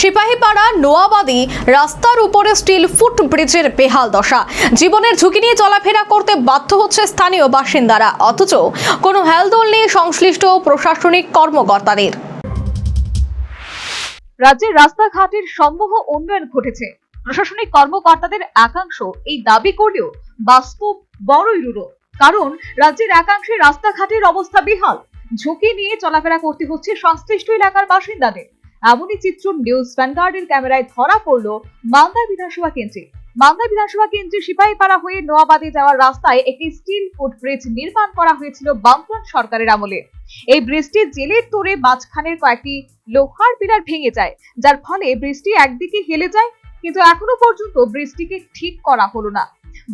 সিপাহীপাড়া নোয়াবাদী রাস্তার উপরে still foot ব্রিজের বেহাল দশা। জীবনের ঝুঁকি নিয়ে চলাফেরা করতে বাধ্য হচ্ছে স্থানীয় বাসিন্দারা। অথচ কোনো হেলদোল নেই সংশ্লিষ্ট প্রশাসনিক কর্মকর্তাদের। রাজ্যের রাস্তাঘাটের সম্মুখ উন্নয়ন ঘটেছে। প্রশাসনিক কর্মকর্তাদের একাংশ এই দাবি করলেও বাস্তব বড়ই রূঢ়। কারণ রাজ্যের একাংশে রাস্তাঘাটের অবস্থা বেহাল। ঝুঁকি নিয়ে চলাফেরা করতে হচ্ছে সংশ্লিষ্ট এলাকার বাসিন্দাদের। এমনই চিত্র নিউজ ভ্যানগার্ডের ক্যামেরায় ধরা পড়ল মালদা বিধানসভা কেন্দ্রে। মালদা বিধানসভা কেন্দ্রে সিপাহীপাড়া হয়ে নোয়াবাদে যাওয়ার রাস্তায় একটি স্টিল ফুটব্রিজ নির্মাণ করা হয়েছিল বামফ্রন্ট সরকারের আমলে। এই ব্রিজটি জেলের তোরে মাঝখানের কয়েকটি লোহার পিলার ভেঙে যায়, যার ফলে ব্রিজটি একদিকে হেলে যায়, কিন্তু এখনও পর্যন্ত ব্রিজটিকে ঠিক করা হলো না।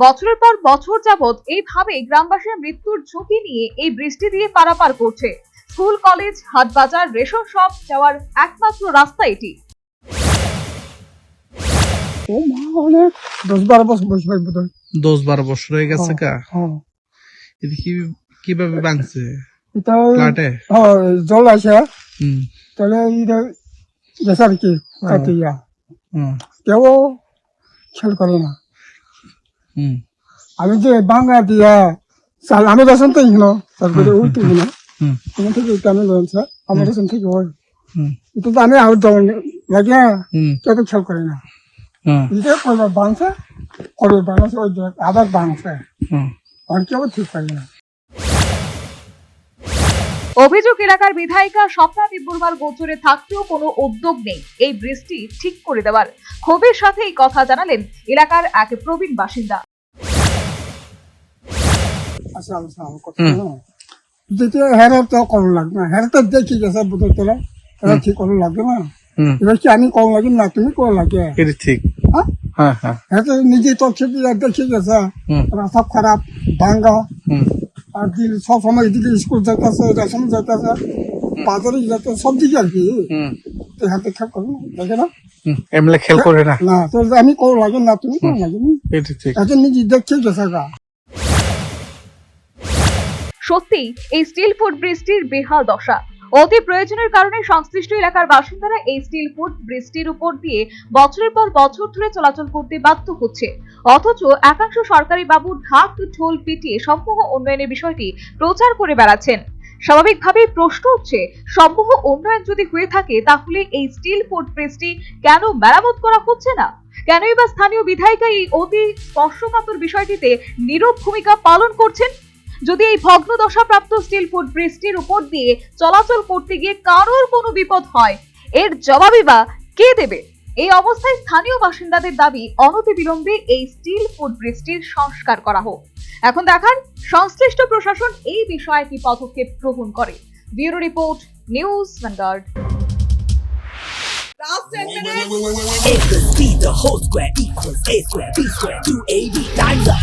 বছরের পর বছর যাবৎ এইভাবে গ্রামবাসীর মৃত্যুর ঝুঁকি নিয়ে এই বৃষ্টি দিয়ে পারাপার করছে। স্কুল কলেজ হাটবাজার রেশন শপ যাওয়ার একমাত্র রাস্তা এটি। ও মা অনেক দশ বারো বছর বয়স হয় বোধ দশ বারো বছর হয়ে গেছে কা? হ্যাঁ। এটা কি কীভাবে ভাঙছে? ফ্ল্যাটে জল আসে। তাহলে এটা গেছে আর কি কেউ করে না। হুম। আমি যে বাংলা দিয়া চাল আমি রেশন থেকে না। তারপরে ওই তুমি না তোমার থেকে আমার রেশন থেকে হয় এটা তো আমি আউট লাগে কেউ তো খেয়াল করে না। এটা করবে বাংছে করবে বাংছে ওই আবার বাংছে। আর কেউ ঠিক করে না। অভিযোগ এলাকার বিধায়িকা স্বপ্না তিব্বরমার গোচরে থাকতেও কোনো উদ্যোগ নেই। এই বৃষ্টি ঠিক করে দেওয়ার ক্ষোভের সাথে এই কথা জানালেন এলাকার এক প্রবীণ বাসিন্দা। আচ্ছা আচ্ছা কথা যেটা হেরে তো কম লাগবে না। হেরে তো দেখি গেছে বুঝতে তোলা। এটা ঠিক করা লাগবে না। এবার কি আমি কম লাগে না? তুমি কম লাগে। এটা ঠিক। হ্যাঁ হ্যাঁ। নিজে তো খেপি দেখে গেছে রাস্তা খারাপ ভাঙ্গা। আর দিন সব সময় এদিকে স্কুল যেতেছে রেশন যেতেছে বাজারে যেতে সব দিকে আর কি। হাতে খেপ করো না, দেখে না এমলে খেল করে না। না তো আমি কম লাগে না তুমি কম লাগে না। এটা ঠিক। নিজে দেখে গেছে গা। সত্যি এই স্টিল ফুট ব্রিজটির বেহাল দশা। অতি প্রয়োজনের কারণে সংশ্লিষ্ট এলাকার বাসিন্দারা এই স্টিল ফুট ব্রিজটির উপর দিয়ে বছরের পর বছর ধরে চলাচল করতে বাধ্য হচ্ছে। অথচ একাংশ সরকারি বাবু ঢাক ঢোল পিটিয়ে সমূহ উন্নয়নের বিষয়টি প্রচার করে বেড়াচ্ছেন। স্বাভাবিকভাবেই প্রশ্ন হচ্ছে সমূহ উন্নয়ন যদি হয়ে থাকে তাহলে এই স্টিল ফুট ব্রিজটি কেন মেরামত করা হচ্ছে না? কেনই বা স্থানীয় বিধায়িকা এই অতি স্পর্শকাতর বিষয়টিতে নীরব ভূমিকা পালন করছেন? যদি এই ভগ্ন দশাপ্রাপ্ত স্টিল ফুট ব্রিজটির উপর দিয়ে চলাচল করতে গিয়ে কারোর কোনো বিপদ হয় এর জবাবই বা কে দেবে? এই অবস্থায় স্থানীয় বাসিন্দাদের দাবি অনতিবিলম্বে এই স্টিল ফুট ব্রিজটির সংস্কার করা হোক। এখন দেখার সংশ্লিষ্ট প্রশাসন এই বিষয়ে কি পদক্ষেপ গ্রহণ করে? Bureau report news vanguard. A plus B, the whole square equals A square, B square, 2AB times up.